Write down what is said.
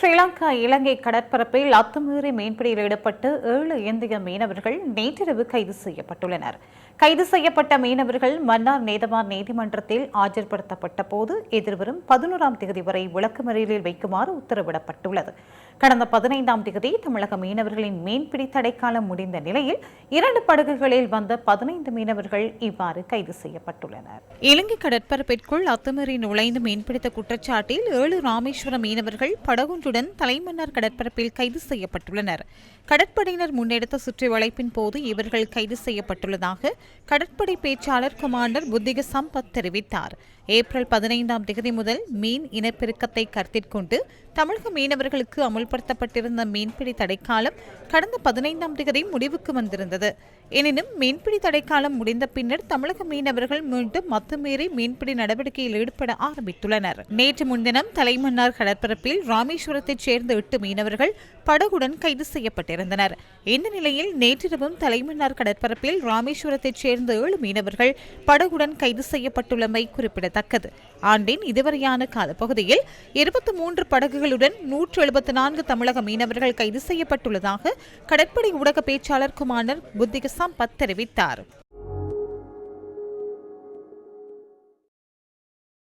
ஸ்ரீலங்கா இலங்கை கடற்பரப்பில் அத்துமீறி மீன்பிடியில் ஈடுபட்டு ஏழு இந்திய மீனவர்கள் நேற்றிரவு கைது செய்யப்பட்டுள்ளனர். கைது செய்யப்பட்ட மீனவர்கள் மன்னார் நேதமார் நீதிமன்றத்தில் ஆஜர்படுத்தப்பட்ட போது எதிர்வரும் பதினோராம் தேதி வரை விளக்குமறியலில் வைக்குமாறு உத்தரவிடப்பட்டுள்ளது. கடந்த பதினைந்தாம் தேதி தமிழக மீனவர்களின் மீன்பிடி தடைக்காலம் முடிந்த நிலையில் இரண்டு படகுகளில் வந்த பதினைந்து மீனவர்கள் இவ்வாறு கைது செய்யப்பட்டுள்ளனர். இலங்கை கடற்பரப்பிற்குள் அத்துமீறி நுழைந்து மீன்பிடித்த குற்றச்சாட்டில் ஏழு ராமேஸ்வரம் மீனவர்கள் படகொன்றுடன் தலைமன்னார் கடற்பரப்பில் கைது செய்யப்பட்டுள்ளனர். கடற்படையினர் முன்னெடுத்த சுற்றி வளைப்பின் போது இவர்கள் கைது செய்யப்பட்டுள்ளதாக கடற்படை பேச்சாளர் கமாண்டர் புத்திக சம்பத் தெரிவித்தார். ஏப்ரல் பதினைந்தாம் தேதி முதல் மீன் இனப்பெருக்கத்தை கருத்தில் கொண்டு தமிழக மீனவர்களுக்கு அமுல்படுத்தப்பட்டிருந்த மீன்பிடி தடைக்காலம் கடந்த பதினைந்தாம் தேதி முடிவுக்கு வந்திருந்தது. எனினும் மீன்பிடி தடைக்காலம் முடிந்த பின்னர் தமிழக மீனவர்கள் மீண்டும் மத்துமீறி மீன்பிடி நடவடிக்கையில் ஈடுபட ஆரம்பித்துள்ளனர். நேற்று முன்தினம் தலைமன்னார் கடற்பரப்பில் ராமேஸ்வர நகரத்தைச் சேர்ந்த எட்டு மீனவர்கள் படகுடன் கைது செய்யப்பட்டிருந்தனர். இந்த நிலையில் நேற்றிரவும் தலைமன்னார் கடற்பரப்பில் ராமேஸ்வரத்தைச் சேர்ந்த ஏழு மீனவர்கள் படகுடன் கைது செய்யப்பட்டுள்ளமை குறிப்பிடத்தக்கது. ஆண்டின் இதுவரையான காலப்பகுதியில் இருபத்தி மூன்று படகுகளுடன் நூற்று எழுபத்தி நான்கு தமிழக மீனவர்கள் கைது செய்யப்பட்டுள்ளதாக கடற்படை ஊடக பேச்சாளர் குமாரர் புத்திக சம்பத் தெரிவித்தார்.